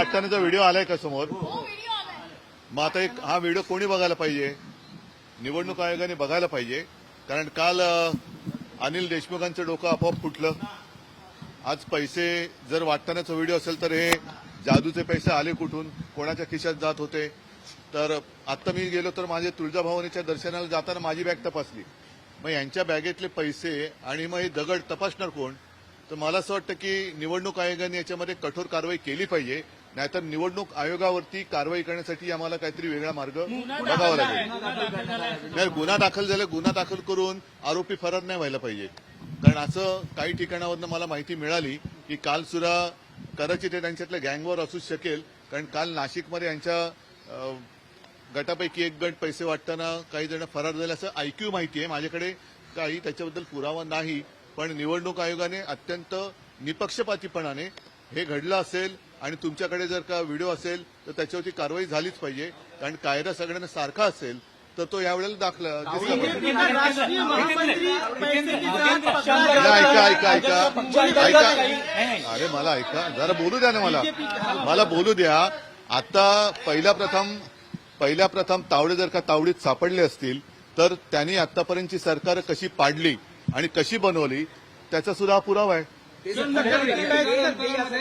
वाटतानाचा video आलाय का समोर? मग आता एक हा व्हिडिओ कोणी बघायला पाहिजे? निवडणूक आयोगाने बघायला पाहिजे. कारण काल अनिल देशमुखांचं डोकं आपोआप फुटलं. आज पैसे जर वाटतानाचा व्हिडिओ असेल तर हे जादूचे पैसे आले कुठून? कोणाच्या खिशात जात होते? तर आत्ता मी गेलो तर माझे तुळजाभवानीच्या दर्शनाला जाताना माझी बॅग तपासली. मग यांच्या बॅगेतले पैसे आणि मग हे दगड तपासणार कोण? तर मला असं वाटतं की निवडणूक आयोगाने याच्यामध्ये कठोर कारवाई केली पाहिजे. नाहीतर निवडणूक आयोगावरती कारवाई करण्यासाठी आम्हाला काहीतरी वेगळा मार्ग बघावा लागेल. नाही गुन्हा दाखल झाला गुन्हा दाखल करून आरोपी फरार नाही व्हायला पाहिजे. कारण असं काही ठिकाणावरनं मला माहिती मिळाली की काल सुद्धा कदाचित हे त्यांच्यातल्या गँगवर असू शकेल. कारण काल नाशिकमध्ये यांच्या गटापैकी एक गट पैसे वाटताना काही जण फरार झाले असं ऐक्यू माहिती आहे. माझ्याकडे काही त्याच्याबद्दल पुरावा नाही. पण निवडणूक आयोगाने अत्यंत निपक्षपातीपणाने हे घडलं असेल. आणि तुमच्याकडे जर का व्हिडिओ असेल तर त्याच्यावरती कारवाई झालीच पाहिजे. कारण कायदा सगळ्यांना सारखा असेल तर तो यावेळेला दाखला ऐका ऐका ऐका ऐका. अरे मला ऐका. जरा बोलू द्या ना मला. मला बोलू द्या. आता पहिल्या प्रथम पहिल्या प्रथम तावडे जर का तावडीत सापडले असतील तर त्यांनी आतापर्यंतची सरकार कशी पाडली आणि कशी बनवली त्याचा सुद्धा हा पुरावा आहे.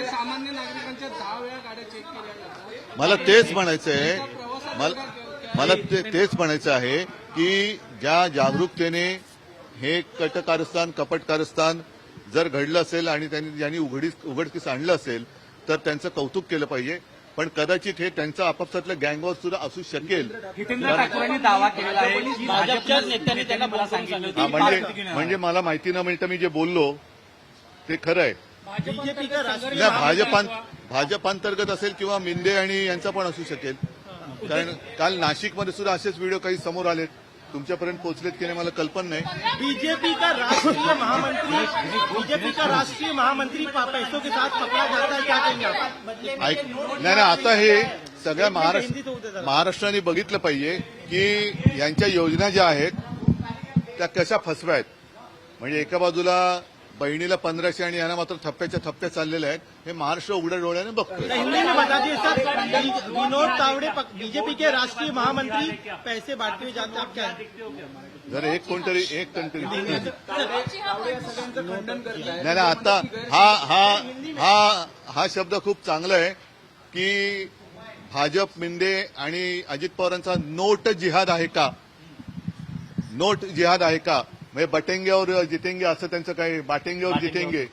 सामान्य नागरिकांच्या दहा वेळा गाड्या चेक केल्या जातात मला तेच म्हणायचं आहे मला मला ते- तेच म्हणायचं आहे की ज्या जागरूकतेने हे कटकारस्थान कपटकारस्थान जर घडलं असेल आणि त्यांनी ज्यांनी उघडीस उघडकीस आणलं असेल तर त्यांचं कौतुक केलं पाहिजे. पण कदाचित हे त्यांचं आपापसातलं गँगवर सुद्धा असू शकेल. हितेंद्र ठाकूरांनी दावा केलेला आहे की भाजपच्या नेत्यांनी त्यांना मला सांगितलं म्हणजे म्हणजे मला माहिती न मिळता मी जे बोललो ते खरं आहे. बीजेपी का राष्ट्रीय नाही भाजपां भाजपांतर्गत असेल किंवा मिंदे आणि यांचा पण असू शकेल. कारण काल नाशिकमध्ये सुद्धा असेच व्हिडिओ काही समोर आलेत तुमच्यापर्यंत पोहोचलेत की नाही मला कल्पना नाही. बीजेपी का राष्ट्रीय महामंत्री बीजेपी का राष्ट्रीय महामंत्री पैसों के साथ पकड़ा जाता है क्या कहेंगे आप? ऐक नाही नाही आता हे सगळ्या महाराष्ट्र महाराष्ट्राने बघितलं पाहिजे की यांच्या योजना ज्या आहेत त्या कशा फसव्या आहेत? म्हणजे एका बाजूला बहिणीला पंधराशे आणि यांना मात्र थप्प्याच्या थप्प्या चाललेल्या आहेत. हे महाराष्ट्र उघड्या डोळ्याने बघतोय. हिंदी में बता दिए सर बी- विनोद तावड़े बीजेपी के राष्ट्रीय महामंत्री पैसे बांटते हुए जाते आप क्या जर एक कोणतरी एक कोणतरी नाही आता हा हा हा हा शब्द खूप चांगला आहे की भाजप मिंदे आणि अजित पवारांचा नोट जिहाद आहे का? नोट जिहाद आहे का? म्हणजे बटेंगे और जितेंगे असं त्यांचं काही बाटेंगे और जितेंगे.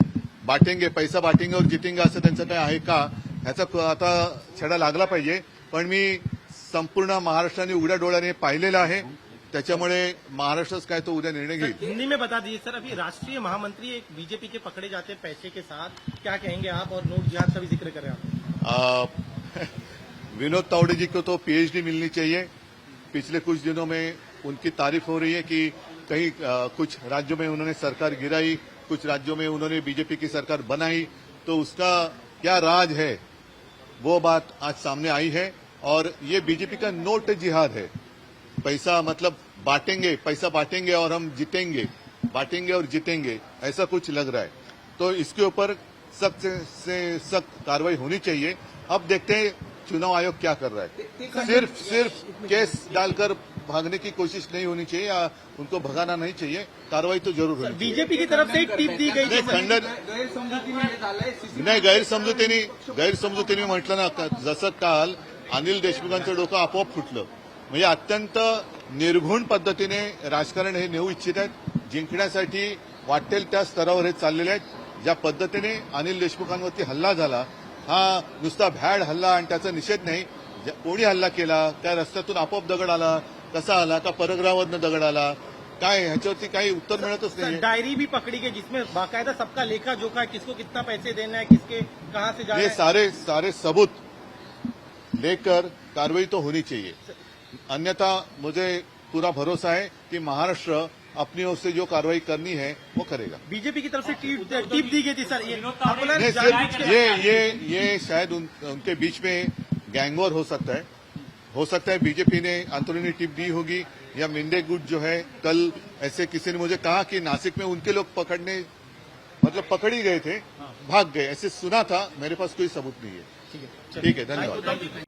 बाटेंगे पैसा बाटेंगे और जितेंगे असं त्यांचं काय आहे का? ह्याचा आता छडा लागला पाहिजे. पण मी संपूर्ण महाराष्ट्राने उघड्या डोळ्याने पाहिलेलं आहे. त्याच्यामुळे महाराष्ट्रच काय तो उद्या निर्णय घेईल. हिंदी में बता दीजिए सर अभी राष्ट्रीय महामंत्री एक बीजेपी के पकड़े जाते हैं पैसे के साथ. क्या कहेंगे आप और नोट जिहाद का भी ज़िक्र करें आप विनोद तावड़े जी को तो पीएचडी मिलनी चाहिए. पिछले कुछ दिनों में उनकी तारीफ़ हो रही है कि कहीं कुछ राज्यों में उन्होंने सरकार गिराई कुछ राज्यों में उन्होंने बीजेपी की सरकार बनाई तो उसका क्या राज है? वो बात आज सामने आई है और ये बीजेपी का नोट जिहाद है। पैसा मतलब बांटेंगे पैसा बांटेंगे और हम जीतेंगे बांटेंगे और जीतेंगे ऐसा कुछ लग रहा है। तो इसके ऊपर सख्त से, सख्त कार्रवाई होनी चाहिए। अब देखते हैं चुनाव आयोग क्या कर रहा है। सिर्फ़ सिर्फ़ केस डालकर भागने की कोशिश नहीं होनी चाहिए या उनको भगाना नहीं चाहिए कार्रवाई तो जरूर होनी बीजेपी की तरफ से एक टिप दी गई नाही थी खंडन नाही गैरसमजुतीने गैरसमजुतीने म्हटलं ना का- जसं काल अनिल देशमुखांचं डोकं आपोआप फुटलं. म्हणजे अत्यंत निर्घुण पद्धतीने राजकारण हे नेऊ इच्छित आहेत. जिंकण्यासाठी वाटेल त्या स्तरावर हे चाललेले आहेत. ज्या पद्धतीने अनिल देशमुखांवरती हल्ला झाला हा नुसता भॅड हल्ला आणि त्याचा निषेध नाही कोणी हल्ला केला त्या रस्त्यातून आपोआप दगड आला कसा आला का परग्रहावरनं दगड आला काय ह्याच्यावरती काही उत्तर मिळतच सर, नाही. डायरी भी पकड़ी गई जिसमें बाकायदा सबका लेखा जोखा है किसको कितना पैसे देना है किसके कहाँ से जाना ये सारे सारे सबूत लेकर कार्रवाई तो होनी चाहिए। अन्यथा मुझे पूरा भरोसा है कि महाराष्ट्र अपनी ओर से जो कार्रवाई करनी है वो करेगा। बीजेपी की तरफ़ से टिप टिप दी गई थी सर ये ये ये ये शायद उन, उनके बीच में गैंगवॉर हो सकता है। हो सकता है बीजेपी ने अंतरूनी टिप दी होगी या मिंडे गुट जो है कल ऐसे किसी ने मुझे कहा कि नासिक में उनके लोग पकड़ने मतलब पकड़ ही गए थे भाग गए। ऐसे सुना था मेरे पास कोई सबूत नहीं है। ठीक है। धन्यवाद।